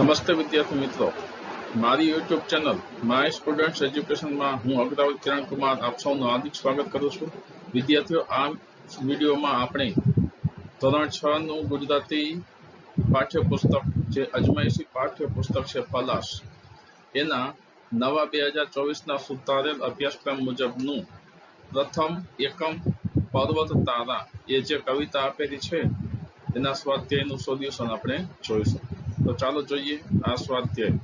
નમસ્તે વિદ્યાર્થી મિત્રો. મારી યુટ્યુબ ચેનલ માય સ્ટુડન્ટ્સ એજ્યુકેશનમાં હું અગ્રવાલ કિરણ કુમાર આપ સૌનું હાર્દિક સ્વાગત કરું છું. વિદ્યાર્થીઓ, આ વિડીયોમાં આપણે ધોરણ છ નું ગુજરાતી પાઠ્યપુસ્તક જે અજમાયશી પાઠ્યપુસ્તક છે, પલાશ. એના નવા બે હજાર ચોવીસના સુધારેલ અભ્યાસક્રમ મુજબનું પ્રથમ એકમ પર્વત તારા, એ જે કવિતા આપેલી છે, એના સ્વાધ્યાયનું સોલ્યુશન આપણે જોઈશું. તો ચાલો જોઈએ આ સ્વાધ્યાય.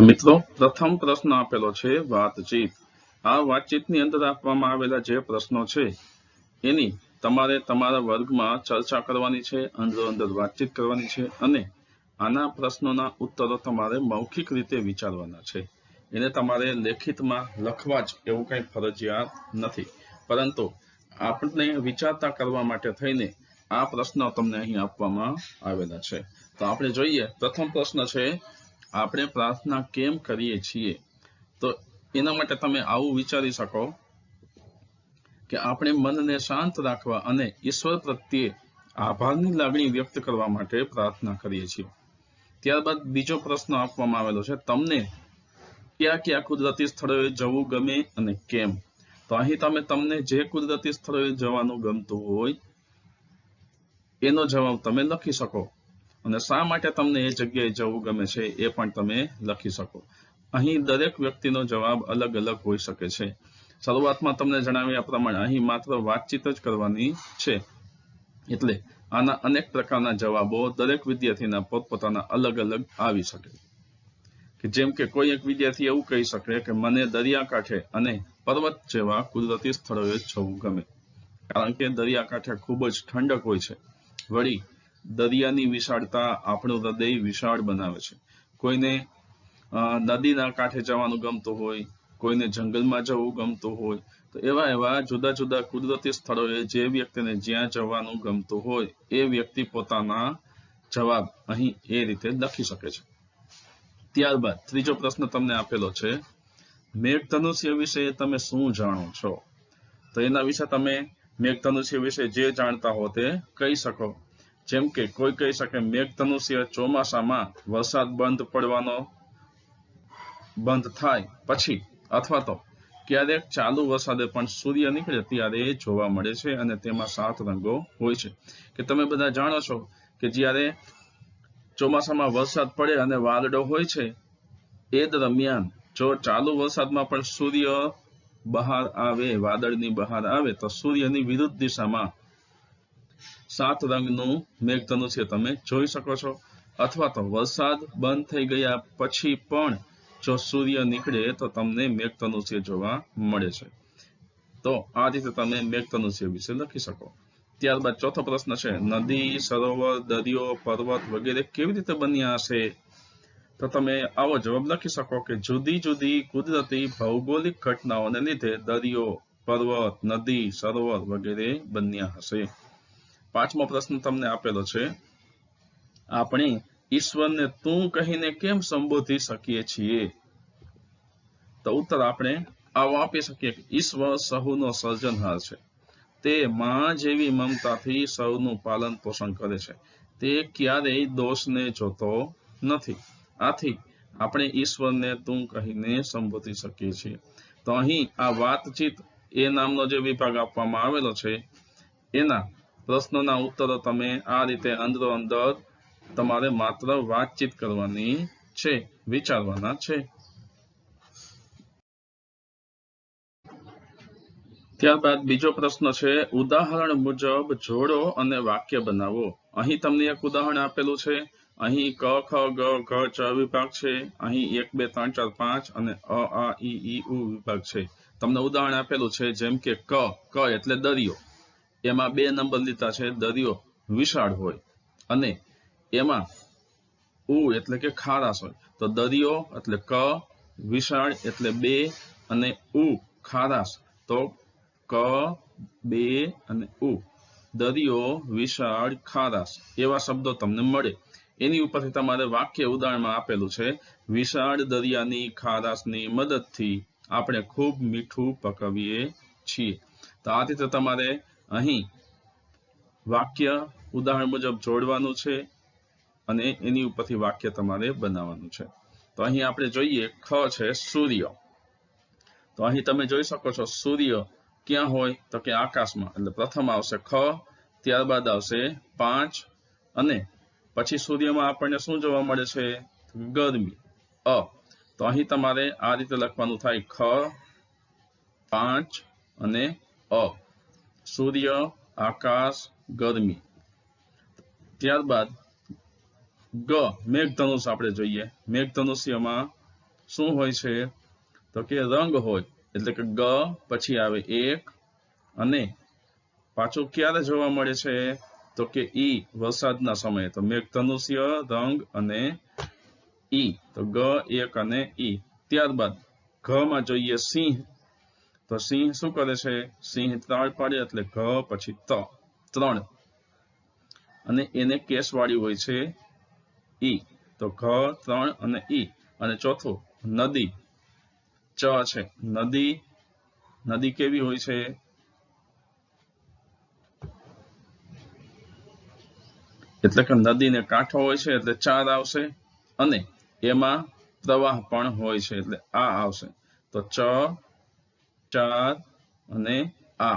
મિત્રો, પ્રથમ પ્રશ્ન આપેલો છે વાતચીત આ વાતચીતની અંદર આપવામાં આવેલા જે પ્રશ્નો છે, એની તમારે તમારા વર્ગમાં ચર્ચા કરવાની છે, અંદરો અંદર વાતચીત કરવાની છે અને આના પ્રશ્નોના ઉત્તરો તમારે મૌખિક રીતે વિચારવાના છે. એને તમારે લેખિતમાં લખવા જ એવું કંઈ ફરજિયાત નથી. પરંતુ આપણને વિચારતા કરવા માટે થઈને આ પ્રશ્નો તમને અહીં આપવામાં આવેલા છે. તો આપણે જોઈએ, પ્રથમ પ્રશ્ન છે આપણે પ્રાર્થના કેમ કરીએ છીએ? તો એના માટે તમે આવું વિચારી શકો કે આપણે મનને શાંત રાખવા અને ઈશ્વર પ્રત્યે આભારની લાગણી વ્યક્ત કરવા માટે પ્રાર્થના કરીએ છીએ. ત્યારબાદ બીજો પ્રશ્ન આપવામાં આવેલો છે, તમને કયા કયા કુદરતી સ્થળોએ જવું ગમે અને કેમ? તો અહીં તમે તમને જે કુદરતી સ્થળોએ જવાનું ગમતું હોય, એનો જવાબ તમે લખી શકો. અને શા માટે તમને એ જગ્યાએ જવું ગમે છે એ પણ તમે લખી શકો. અહીં દરેક વ્યક્તિનો જવાબ અલગ અલગ હોઈ શકે છે. શરૂઆતમાં તમને જણાવ્યા પ્રમાણે અહીં માત્ર વાતચીત જ કરવાની છે. એટલે આના અનેક પ્રકારના જવાબો દરેક વિદ્યાર્થીના પોતપોતાના અલગ અલગ આવી શકે. કે જેમ કે કોઈ એક વિદ્યાર્થી એવું કહી શકે કે મને દરિયાકાંઠે અને પર્વત જેવા કુદરતી સ્થળોએ જવું ગમે. કારણ કે દરિયાકાંઠે ખૂબ જ ઠંડક હોય છે. વળી દરિયાની વિશાળતા આપણું હૃદય વિશાળ બનાવે છે. કોઈને નદીના કાંઠે જવાનું ગમતું હોય, કોઈને જંગલમાં જવું ગમતું હોય, તો એવા એવા જુદા જુદા કુદરતી સ્થળોએ જે વ્યક્તિને જ્યાં જવાનું ગમતું હોય, એ વ્યક્તિ પોતાના જવાબ અહીં એ રીતે લખી શકે છે. ત્યારબાદ ત્રીજો પ્રશ્ન તમને આપેલો છે, મેઘધનુષ્ય વિશે તમે શું જાણો છો? તો એના વિશે તમે મેઘધનુષ્ય વિશે જે જાણતા હો તે કહી શકો. જેમ કે કોઈ કહી શકે મેઘધનુષ્ય ચોમાસામાં વરસાદ બંધ પડવાનો બંધ થાય પછી અથવા તો ક્યારેક ચાલુ વરસાદે પણ સૂર્ય નીકળે ત્યારે એ જોવા મળે છે અને તેમાં સાત રંગો હોય છે. કે તમે બધા જાણો છો કે જ્યારે ચોમાસામાં વરસાદ પડે અને વાદળો હોય છે, એ દરમિયાન જો ચાલુ વરસાદમાં પણ સૂર્ય બહાર આવે, વાદળની બહાર આવે, તો સૂર્યની વિરુદ્ધ દિશામાં સાત રંગનું મેઘધનુષ્ય તમે જોઈ શકો છો. અથવા તો વરસાદ બંધ થઈ ગયા પછી પણ જો સૂર્ય નીકળે તો તમને મેઘધનુષ્ય જોવા મળે છે. તો આ રીતે તમે મેઘધનુષ્ય વિશે લખી શકો. ત્યારબાદ ચોથો પ્રશ્ન છે, નદી, સરોવર, દરિયો, પર્વત વગેરે કેવી રીતે બન્યા હશે? તો તમે આવો જવાબ લખી શકો કે જુદી જુદી કુદરતી ભૌગોલિક ઘટનાઓને લીધે દરિયો, પર્વત, નદી, સરોવર વગેરે બન્યા હશે. પાંચમો પ્રશ્ન તમને આપેલો છે. આપણે ઈશ્વરને તું કહીને કેમ સંબોધી શકીએ છીએ? તો ઉત્તર આપણે આવો આપી શકીએ ઈશ્વર સહુનો સર્જનહાર છે. તે માં જેવી મમતાથી સૌનું પાલન પોષણ કરે છે. તે ક્યારેય દોષને જોતો નથી. આથી આપણે ઈશ્વરને તું કહીને સંબોધી શકીએ છીએ. તો અહીં આ વાતચીત એ નામનો જે વિભાગ આપવામાં આવેલો છે, એના પ્રશ્નોના ઉત્તરો તમે આ રીતે અંદરો અંદર તમારે માત્ર વાતચીત કરવાની છે, વિચારવાના છે. ત્યારબાદ બીજો પ્રશ્ન છે, ઉદાહરણ મુજબ જોડો અને વાક્ય બનાવો. અહીં તમને એક ઉદાહરણ આપેલું છે. અહીં ક, ખ, ગ, ઘ, ચ વિભાગ છે. અહીં એક, બે, ત્રણ, ચાર, પાંચ અને અ, આ, ઈ ઈ, ઉ વિભાગ છે. તમને ઉદાહરણ આપેલું છે જેમ કે ક ક એટલે દરિયો. એમાં બે નંબર લીધા છે, દરિયો વિશાળ હોય અને એમાં ઉ એટલે કે ખારાશ હોય. તો દરિયો એટલે ક, વિશાળ એટલે બે અને ઉ ખારાશ. તો ક, બે અને ઉ. દરિયો, વિશાળ, ખારાશ. એવા શબ્દો તમને મળે. એની ઉપરથી તમારે વાક્ય ઉદાહરણમાં આપેલું છે, વિશાળ દરિયાની ખારાશની મદદથી આપણે ખૂબ મીઠું પકવીએ છીએ. તો આ રીતે તમારે અહીં વાક્ય ઉદાહરણ મુજબ જોડવાનું છે અને એની ઉપરથી વાક્ય તમારે બનાવવાનું છે. તો અહીં આપણે જોઈએ ખ છે સૂર્ય. તો અહીં તમે જોઈ શકો છો સૂર્ય ક્યાં હોય તો કે આકાશમાં. એટલે પ્રથમ આવશે ખ, ત્યારબાદ આવશે પાંચ અને પછી સૂર્યમાં આપણને શું જોવા મળે છે? ગરમી. અ. તો અહીં તમારે આ રીતે લખવાનું થાય ખ, પાંચ અને અ. સૂર્ય, આકાશ, ગરમી. ત્યારબાદ ગ, મેઘધનુષ આપણે જોઈએ. મેઘધનુષ્યમાં શું હોય છે? તો કે રંગ હોય, એટલે કે ગ પછી આવે એક અને પાછું ક્યારે જોવા મળે છે? તો કે ઈ, વરસાદના સમયે. તો મેઘધનુષ્ય, રંગ અને ઈ. તો ગ, એક અને ઈ. ત્યારબાદ ઘ માં જોઈએ સિંહ. તો સિંહ શું કરે છે સિંહ તાળ પાડે એટલે ઘ પછી ત ત્રણ અને એને કેસવાળી હોય છે ઈ તો ઘ ત્રણ અને ઈ અને ચોથું નદી ચ છે નદી નદી કેવી હોય છે એટલે કે નદીને કાંઠો હોય છે, એટલે ચાર આવશે. અને એમાં પ્રવાહ પણ હોય છે, એટલે આ આવશે. તો ચ ચાર અને આ.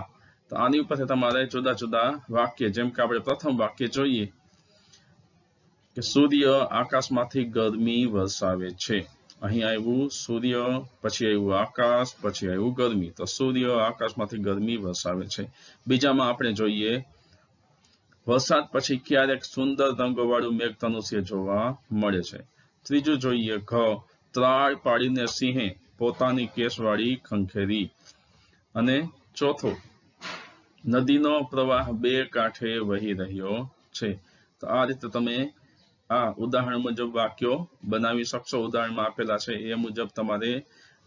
તો આની ઉપરથી તમારે જુદા જુદા વાક્ય, જેમ કે આપણે પ્રથમ વાક્ય જોઈએ કે સૂર્ય આકાશમાંથી ગરમી વરસાવે છે. અહીં આવ્યું સૂર્ય, પછી આવ્યું આકાશ, પછી આવ્યું ગરમી. તો સૂર્ય આકાશમાંથી ગરમી વરસાવે છે. બીજામાં આપણે જોઈએ વરસાદ પછી ક્યારેક સુંદર રંગોવાળું મેઘધનુષ્ય જોવા મળે છે. ત્રીજું જોઈએ ઘ, ત્રાળ પાડીને સિંહે પોતાની કેસવાળી ખંખેરી. અને ચોથો, નદીનો પ્રવાહ બે કાંઠે વહી રહ્યો છે. તો આ રીતે તમે આ ઉદાહરણ મુજબ વાક્યો બનાવી શકશો. ઉદાહરણમાં આપેલા છે, એ મુજબ તમારે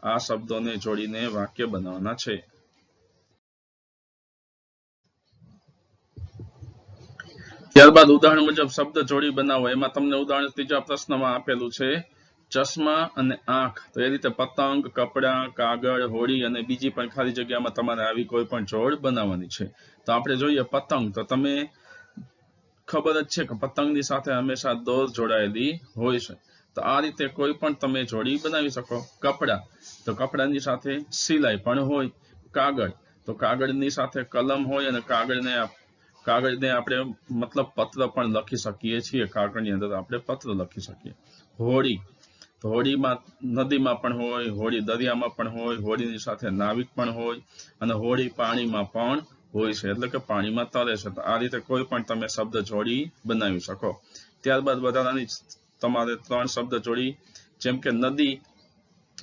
આ શબ્દોને જોડીને વાક્ય બનાવવાના છે. ત્યારબાદ ઉદાહરણ મુજબ શબ્દ જોડી બનાવો. એમાં તમને ઉદાહરણ ત્રીજા પ્રશ્નમાં આપેલું છે ચશ્મા અને આંખ. તો એ રીતે પતંગ, કપડાં, કાગળ હોળી અને બીજી પણ ખાલી જગ્યામાં તમારે આવી કોઈ પણ જોડ બનાવવાની છે. તો આપણે જોઈએ પતંગ. તો તમે ખબર જ છે કે પતંગની સાથે હંમેશા દોર જોડાયેલી હોય છે. તો આ રીતે કોઈ પણ તમે જોડી બનાવી શકો. કપડાં. તો કપડાની સાથે સિલાઈ પણ હોય. કાગળ. તો કાગળની સાથે કલમ હોય અને કાગળને કાગળને આપણે મતલબ પત્ર પણ લખી શકીએ છીએ. કાગળની અંદર આપણે પત્ર લખી શકીએ. હોળી તો હોળીમાં, નદીમાં પણ હોય, હોળી દરિયામાં પણ હોય, હોળીની સાથે નાવિક પણ હોય અને હોળી પાણીમાં પણ હોય છે. એટલે કે પાણીમાં તરે છે. આ રીતે કોઈ પણ તમે શબ્દ જોડી બનાવી શકો. ત્યારબાદ વધારાની તમારે ત્રણ શબ્દ જોડી. જેમ કે નદી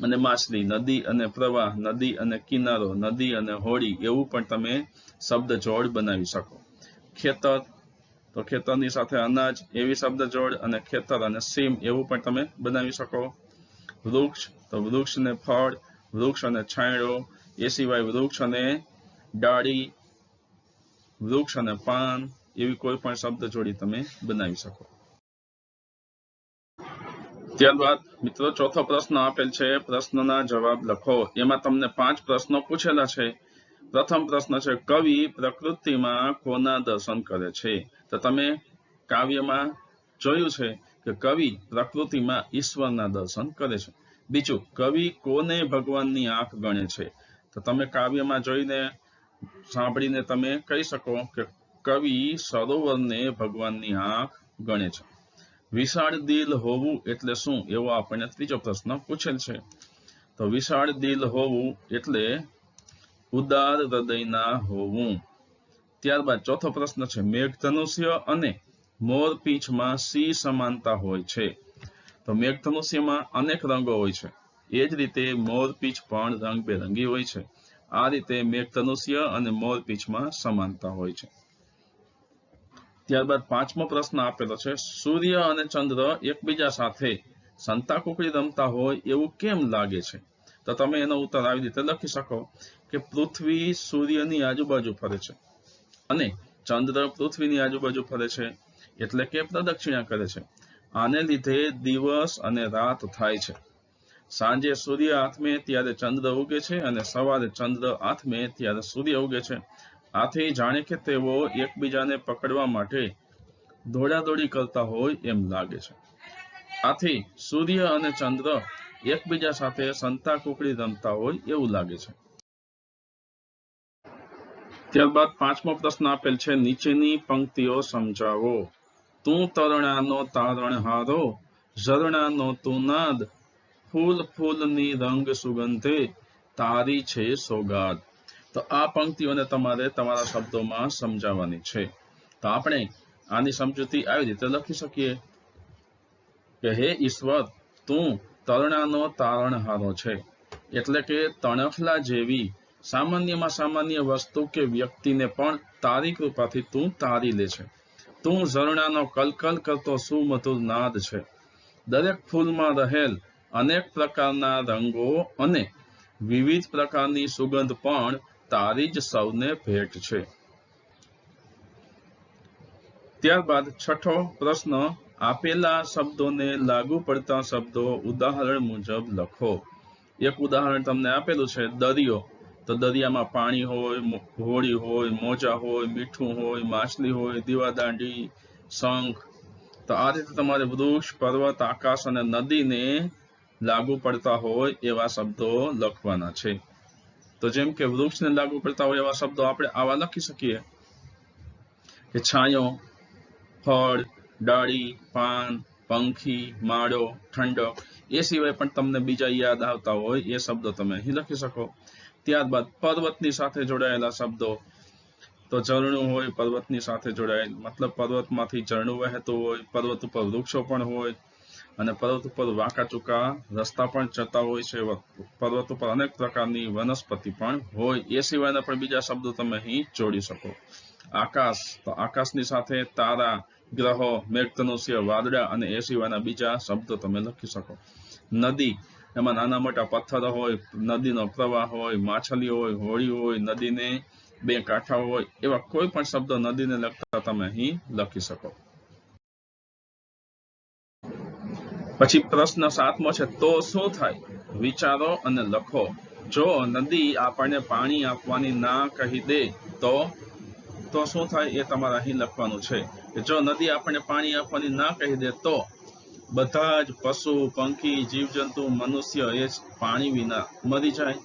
અને માછલી, નદી અને પ્રવાહ, નદી અને કિનારો, નદી અને હોળી, એવું પણ તમે શબ્દ જોડ બનાવી શકો. ખેતર તો ખેતરની સાથે અનાજ, એવી શબ્દ જોડ અને ખેતર અને સીમ એવું પણ તમે બનાવી શકો. વૃક્ષ, તો વૃક્ષ ને ફળ, વૃક્ષ અને છાંયડો, એ સિવાય વૃક્ષ અને ડાળી, વૃક્ષ અને પાન એવી કોઈ પણ શબ્દ જોડી તમે બનાવી શકો. ત્યારબાદ મિત્રો ચોથો પ્રશ્ન આપેલ છે, પ્રશ્નના જવાબ લખો. એમાં તમને પાંચ પ્રશ્નો પૂછેલા છે. પ્રથમ પ્રશ્ન છે, કવિ પ્રકૃતિમાં કોના દર્શન કરે છે? તો તમે કાવ્યમાં જોયું છે કે કવિ પ્રકૃતિમાં ઈશ્વરના દર્શન કરે છે. બીજું, કવિ કોને ભગવાનની આંખ ગણે છે? તો તમે કાવ્યમાં જોઈને સાંભળીને તમે કહી શકો કે કવિ સરોવરને ભગવાનની આંખ ગણે છે. વિશાળ દિલ હોવું એટલે શું? એવો આપણને ત્રીજો પ્રશ્ન પૂછેલ છે. તો વિશાળ દિલ હોવું એટલે ઉદાર હૃદયના હોવું. ત્યારબાદ ચોથો પ્રશ્ન છે, મેઘધનુષ્ય અને મોરપીંછમાં સી સમાનતા હોય છે? તો મેઘધનુષ્યમાં અનેક રંગો હોય છે. એ જ રીતે મોરપીંછ પણ રંગબેરંગી હોય છે. આ રીતે મેઘધનુષ્ય અને મોરપીંછમાં સમાનતા હોય છે. ત્યારબાદ પાંચમો પ્રશ્ન આપેલો છે, સૂર્ય અને ચંદ્ર એકબીજા સાથે સંતા કુકડી રમતા હોય એવું કેમ લાગે છે? તો તમે એનો ઉત્તર આવી રીતે લખી શકો કે પૃથ્વી સૂર્યની આજુબાજુ ફરે છે અને ચંદ્ર પૃથ્વીની આજુબાજુ ફરે છે એટલે કે પ્રદક્ષિણા કરે છે. આને લીધે દિવસ અને રાત થાય છે. સાંજે સૂર્ય આથમે ત્યારે ચંદ્ર ઉગે છે અને સવારે ચંદ્ર આથમે ત્યારે સૂર્ય ઉગે છે. આથી જાણે કે તેઓ એકબીજાને પકડવા માટે દોડાદોડી કરતા હોય એમ લાગે છે. આથી સૂર્ય અને ચંદ્ર એકબીજા સાથે સંતા કુકડી રમતા હોય એવું લાગે છે. ત્યારબાદ પાંચમો પ્રશ્ન આપેલ છે, નીચેની પંક્તિઓ સમજાવો. તું તરણાનો તારણહારો ઝરણાનો તું ફૂલ ફૂલની રંગ સુગંધે તારી છે સોગાદ. તો આ પંક્તિઓને તમારે તમારા શબ્દોમાં સમજાવવાની છે. તો આપણે આની સમજૂતી આવી રીતે લખી શકીએ. કે હે ઈશ્વર, તું તરણાનો તારણહારો છે. એટલે કે તણખલા જેવી સામાન્યમાં સામાન્ય વસ્તુ કે વ્યક્તિને પણ તારી કૃપાથી તું તારી લે છે. તું ઝરણાનો કલકલ કરતો સુમધુર નાદ છે. દરેક ફૂલમાં રહેલ અનેક પ્રકારના રંગો અને વિવિધ પ્રકારની સુગંધ પણ તારી જ સૌને ભેટ છે. ત્યારબાદ છઠ્ઠો પ્રશ્ન આપેલા શબ્દોને લાગુ પડતા શબ્દો ઉદાહરણ મુજબ લખો. એક ઉદાહરણ તમને આપેલું છે, દરિયો. તો દરિયામાં પાણી હોય હોળી હોય, મોજા હોય, મીઠું હોય, માછલી હોય, દીવાદાંડી, શંખ. તો આ રીતે તમારે વૃક્ષ, પર્વત, આકાશ અને નદીને લાગુ પડતા હોય એવા શબ્દો લખવાના છે. તો જેમ કે વૃક્ષને લાગુ પડતા હોય એવા શબ્દો આપણે આવા લખી શકીએ. કે છાંયો, ફળ ડાળી, પાન, પંખી, માળો ઠંડક એ સિવાય પણ તમને બીજા યાદ આવતા હોય એ શબ્દો તમે અહીં લખી શકો. ત્યારબાદ પર્વતની સાથે જોડાયેલા શબ્દો. તો ઝરણું હોય, પર્વતની સાથે જોડાયેલ, મતલબ પર્વતમાંથી ઝરણું વહેતું હોય, પર્વત ઉપર વૃક્ષો પણ હોય, અને પર્વત ઉપર વાંકા ચૂકા રસ્તા પણ જતા હોય છે, પર્વત ઉપર અનેક પ્રકારની વનસ્પતિ પણ હોય, એ સિવાયના પણ બીજા શબ્દો તમે અહીં જોડી શકો. આકાશ, તો આકાશની સાથે તારા ગ્રહો મેઘધનુષ્ય વાદળા અને એ સિવાયના બીજા શબ્દો તમે લખી શકો. નદી, એમાં નાના મોટા પથ્થરો હોય, નદીનો પ્રવાહ હોય, માછલી હોય હોળી હોય, નદીને બે કાંઠા હોય, એવા કોઈ પણ શબ્દો નદીને લગતા તમે અહીં લખી શકો. પછી પ્રશ્ન સાતમો છે, તો શું થાય? વિચારો અને લખો. જો નદી આપણને પાણી આપવાની ના કહી દે, તો તો શું થાય એ તમારે અહીં લખવાનું છે જો નદી આપણને પાણી આપવાની ના કહી દે તો બધા જ પશુ, પંખી, જીવજંતુ, મનુષ્ય એ પાણી વિના મરી જાય.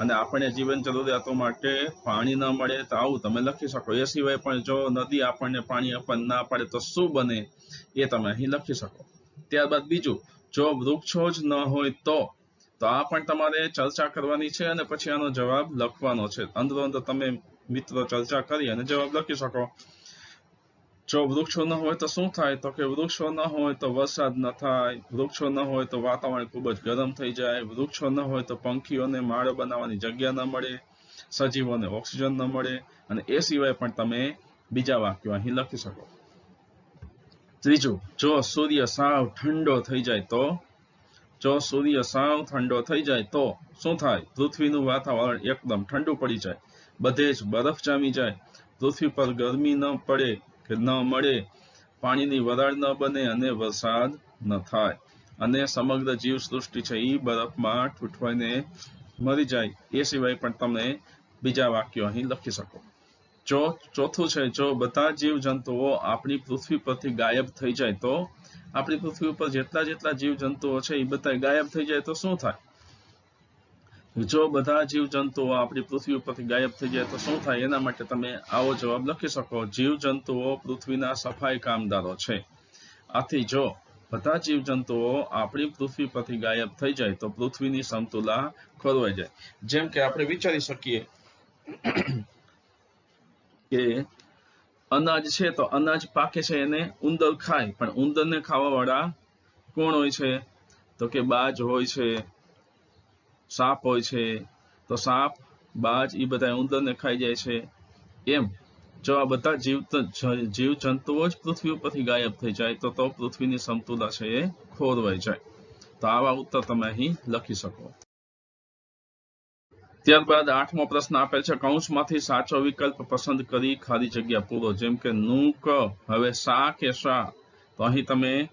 અને આપણે જીવન જરૂરિયાતો માટે પાણી ન મળે તો આવું તમે લખી શકો. એ સિવાય પણ જો નદી આપણને પાણી આપવા ના પડે તો શું બને એ તમે અહીં લખી શકો. ત્યારબાદ બીજું, જો વૃક્ષો જ ન હોય તો તો આ પણ તમારે ચર્ચા કરવાની છે અને પછી આનો જવાબ લખવાનો છે. અંદરો અંદર તમે મિત્રો ચર્ચા કરી અને જવાબ લખી શકો જો વૃક્ષો ન હોય તો શું થાય તો કે વૃક્ષો ન હોય તો વરસાદ ન થાય વૃક્ષો ન હોય તો વાતાવરણ ખૂબ જ ગરમ થઈ જાય વૃક્ષો ન હોય તો પંખીઓને માળો બનાવવાની જગ્યા ન મળે સજીવોને ઓક્સિજન ન મળે અને એ સિવાય પણ તમે બીજા વાક્યો અહીં લખી શકો ત્રીજું જો સૂર્ય સાવ ઠંડો થઈ જાય તો જો સૂર્ય સાવ ઠંડો થઈ જાય તો શું થાય પૃથ્વીનું વાતાવરણ એકદમ ઠંડુ પડી જાય બધે જ બરફ જામી જાય. પૃથ્વી પર ગરમી ન પડે કે ન મળે, પાણીની વરાળ ન બને અને વરસાદ ન થાય. અને સમગ્ર જીવ સૃષ્ટિ છે એ બરફમાં ઠૂંઠવાઈને મરી જાય. એ સિવાય પણ તમે બીજા વાક્યો અહીં લખી શકો. જો ચોથું છે, જો બધા જીવ જંતુઓ આપણી પૃથ્વી પરથી ગાયબ થઈ જાય, તો આપણી પૃથ્વી ઉપર જેટલા જેટલા જીવ જંતુઓ છે એ બધા ગાયબ થઈ જાય તો શું થાય? જો બધા જીવજંતુઓ આપણી પૃથ્વી ઉપરથી ગાયબ થઈ જાય તો શું થાય? એના માટે તમે આવો જવાબ લખી શકો. જીવજંતુઓ પૃથ્વીના સફાઈ કામદારો છે. આથી જો બધા જીવજંતુઓ આપણી પૃથ્વી પરથી ગાયબ થઈ જાય તો પૃથ્વીની સમતુલા ખોરવાઈ જાય. જેમ કે આપણે વિચારી શકીએ કે અનાજ છે તો અનાજ પાકે છે એને ઉંદર ખાય, પણ ઉંદરને ખાવા વાળા કોણ હોય છે? તો કે બાજ હોય છે સાપ હોય છે, તો સાપ, બાજ એ બધા ઉંદરને ખાઈ જાય છે. એમ. જો આ બધા જીવ જીવ જંતુઓ જ પૃથ્વી ઉપરથી ગાયબ થઈ જાય, તો તો પૃથ્વીની સમતુલા છે એ ખોરવાઈ જાય. તો આવા ઉત્તર તમે અહીં લખી શકો. ત્યારબાદ આઠમો પ્રશ્ન આપેલ છે, કૌંસમાંથી સાચો વિકલ્પ પસંદ કરી ખાલી જગ્યા પૂરો. જેમ કે, નું ક, હવે સા કે સા તો અહીં તમે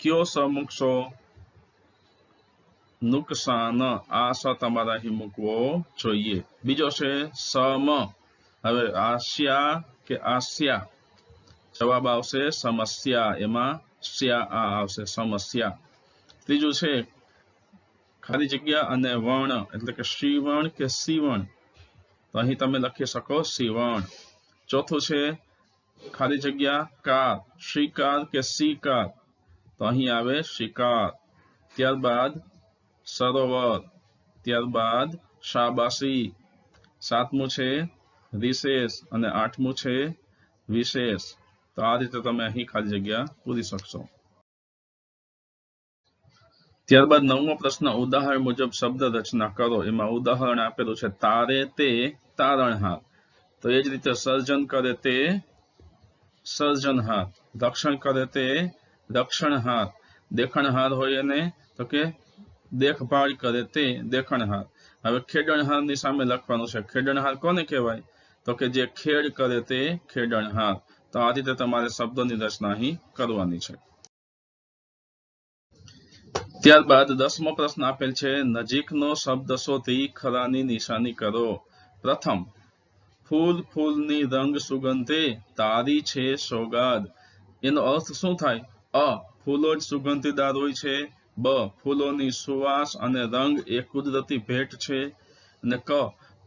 કયો સ મૂકશો નુકસાન આ સ તમારે અહીં મૂકવો જોઈએ. બીજો છે સમ. હવે આસ્યા કે આસ્યા? જવાબ આવશે સમસ્યા. એમાં સ્યા આવશે, સમસ્યા. ત્રીજું છે ખાલી જગ્યા અને વર્ણ એટલે કે શ્રીવર્ણ કે સીવણ? તો અહીં તમે લખી શકો સીવણ. ચોથું છે ખાલી જગ્યા કાર, શ્રીકાર કે શિકાર તો અહીં આવે શિકાર ત્યારબાદ સરોવર, ત્યારબાદ શાબાશી. સાતમું છે રિશેષ અને આઠમું છે વિશેષ. તો આ રીતે તમે અહીં ખાલી જગ્યા પૂરી શકશો. ત્યારબાદ નવમો પ્રશ્ન, ઉદાહરણ મુજબ શબ્દ રચના કરો. એમાં ઉદાહરણ આપેલું છે, તારે તે તારણહાર. તો એ જ રીતે સર્જન કરે તે સર્જનહાર. રક્ષણ કરે તે રક્ષણહાર. દેખણહાર હોય એને તો કે દેખભાળ કરે તે દેખણહાર. હવે ખેડણહારની સામે લખવાનું છે. ખેડણહાર કોને કહેવાય? તો કે જે ખેડ કરે તે ખેડણહાર. તો આ રીતે તમારે શબ્દોની રચના અહીં કરવાની છે. ત્યારબાદ દસમો પ્રશ્ન આપેલ છે, નજીકનો શબ્દ શોધી ખરાની નિશાની કરો. પ્રથમ, ફૂલ ફૂલની રંગ સુગંધે તારી છે સોગાદ. એનો અર્થ શું થાય? અ, ફૂલો જ સુગંધીદાર હોય છે. બ, ફૂલોની સુવાસ અને રંગ એ કુદરતી ભેટ છે અને ક,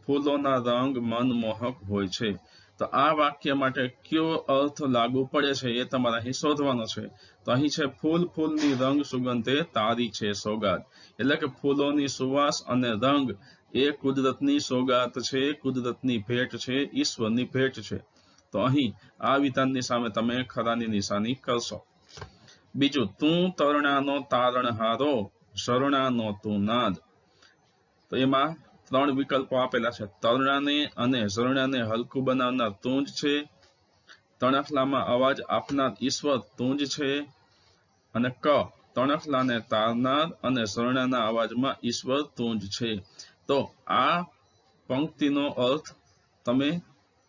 ફૂલોના રંગ મનમોહક હોય છે. તો આ વાક્ય માટે કયો અર્થ લાગુ પડે છે એ તમારે અહીં શોધવાનો છે. તો અહીં છે, ફૂલ ફૂલની રંગ સુગંધે તારી છે સોગાત. એટલે કે ફૂલોની સુવાસ અને રંગ એ કુદરતની સોગાત છે, કુદરતની ભેટ છે, ઈશ્વરની ભેટ છે. તો અહીં આ વિધાનની સામે તમે ખરાની નિશાની કરશો. બીજું, તું તરણાનો તારણહારો શરણાનો તું નાદ. તો એમાં ત્રણ વિકલ્પો આપેલા છે. તરણાને અને ઝરણાને હલકું બનાવનાર તું જ છે. તણખલામાં અવાજ આપનાર ઈશ્વર તું જ છે. અને ક, તણખલાને તારનાર અને ઝરણાના અવાજમાં ઈશ્વર તું જ છે. તો આ પંક્તિનો અર્થ તમે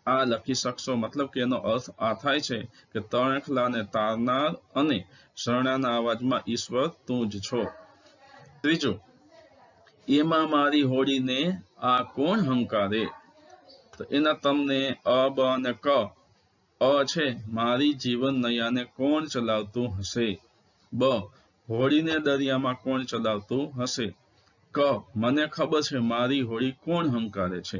આ લખી શકશો? મતલબ કે એનો અર્થ આ થાય છે કે તણખલાને તારનાર અને શરણાના અવાજમાં, ઈશ્વર, તું જ છો. ત્રીજું, એમાં મારી હોળીને આ કોણ હંકારે? તો એના તમને અ, બ અને ક, અ છે. મારી જીવન નૈયાને કોણ ચલાવતું હશે? બ હોળીને દરિયામાં કોણ ચલાવતું હશે? ક, મને ખબર છે મારી હોળી કોણ હંકારે છે?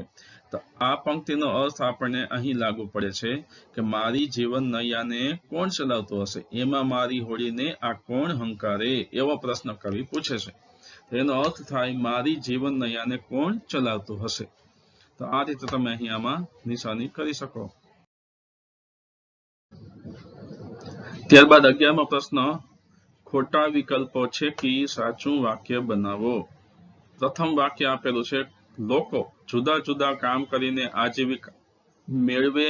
તો આ પંક્તિનો અર્થ આપણને અહીં લાગુ પડે છે કે મારી જીવન નૈયાને કોણ ચલાવતો હશે? એમાં મારી હોળીને આ કોણ હંકારે? એવો પ્રશ્ન કવિ પૂછે છે. એનો અર્થ થાય, મારી જીવન નૈયાને કોણ ચલાવતું હશે? તો આ રીતે તમે અહીં આમાં નિશાની કરી શકો. ત્યારબાદ અગિયારમો પ્રશ્ન, ખોટા વિકલ્પો છે કે સાચું વાક્ય બનાવો? પ્રથમ વાક્ય આપેલું છે લોકો જુદા જુદા કામ કરીને આજીવિકા મેળવે,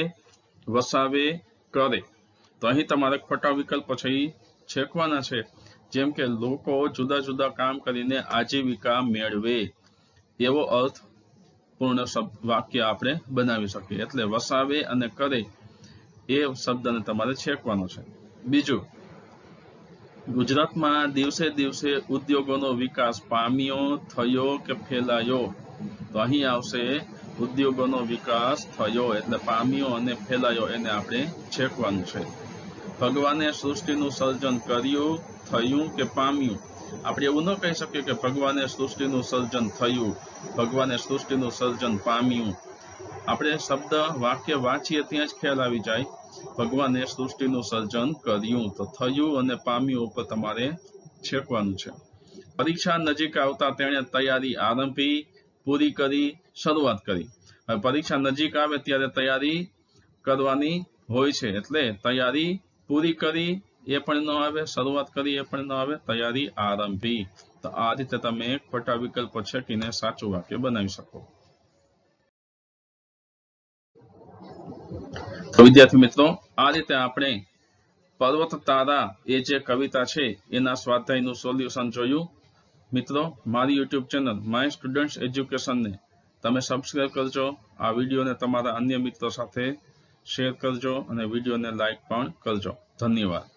વસાવે, કરે. તો અહીં તમારે ખોટા વિકલ્પ પછી છેકવાના છે. જેમ કે લોકો જુદા જુદા કામ કરીને આજીવિકા મેળવે. એવો અર્થ પૂર્ણ વાક્ય આપણે બનાવી શકીએ. એટલે વસાવે અને કરે એ શબ્દને તમારે છેકવાનો છે. બીજું, ગુજરાતમાં દિવસે દિવસે ઉદ્યોગોનો વિકાસ પામ્યો, થયો કે ફેલાયો? તો અહીં આવશે ઉદ્યોગોનો વિકાસ થયો એટલે પામ્યો અને ફેલાયો એને આપણે છેકવાનું છે. ભગવાને સૃષ્ટિનું સર્જન કર્યું, થયું કે પામ્યું? આપણે એવું ન કહી શકીએ કે ભગવાને સૃષ્ટિનું સર્જન થયું, ભગવાને સૃષ્ટિનું સર્જન પામ્યું. આપણે શબ્દ, વાક્ય વાંચીએ ત્યાં જ ખ્યાલ આવી જાય. ભગવાને સૃષ્ટિનું સર્જન કર્યું, તો થયું અને પામ્યું ઉપર તમારે છેકવાનું છે. પરીક્ષા નજીક આવતા તેણે તૈયારી આરંભી. પૂરી કરી, શરૂઆત કરી. હવે પરીક્ષા નજીક આવે ત્યારે તૈયારી કરવાની હોય છે. એટલે તૈયારી પૂરી કરી, એ પણ ન આવે, શરૂઆત કરી, એ પણ ન આવે, તૈયારી આરંભી. તો આ રીતે તમે ખોટા વિકલ્પો છેકીને સાચું વાક્ય બનાવી શકો. તો વિદ્યાર્થી મિત્રો, આ રીતે આપણે પર્વત તારા એ જે કવિતા છે, એના સ્વાધ્યાયનું સોલ્યુશન જોયું. મિત્રો, મારી યુટ્યુબ ચેનલ માય સ્ટુડન્ટ્સ એજ્યુકેશનને તમે સબસ્ક્રાઇબ કરજો. આ વિડીયોને તમારા અન્ય મિત્રો સાથે શેર કરજો અને વિડીયોને લાઈક પણ કરજો. ધન્યવાદ.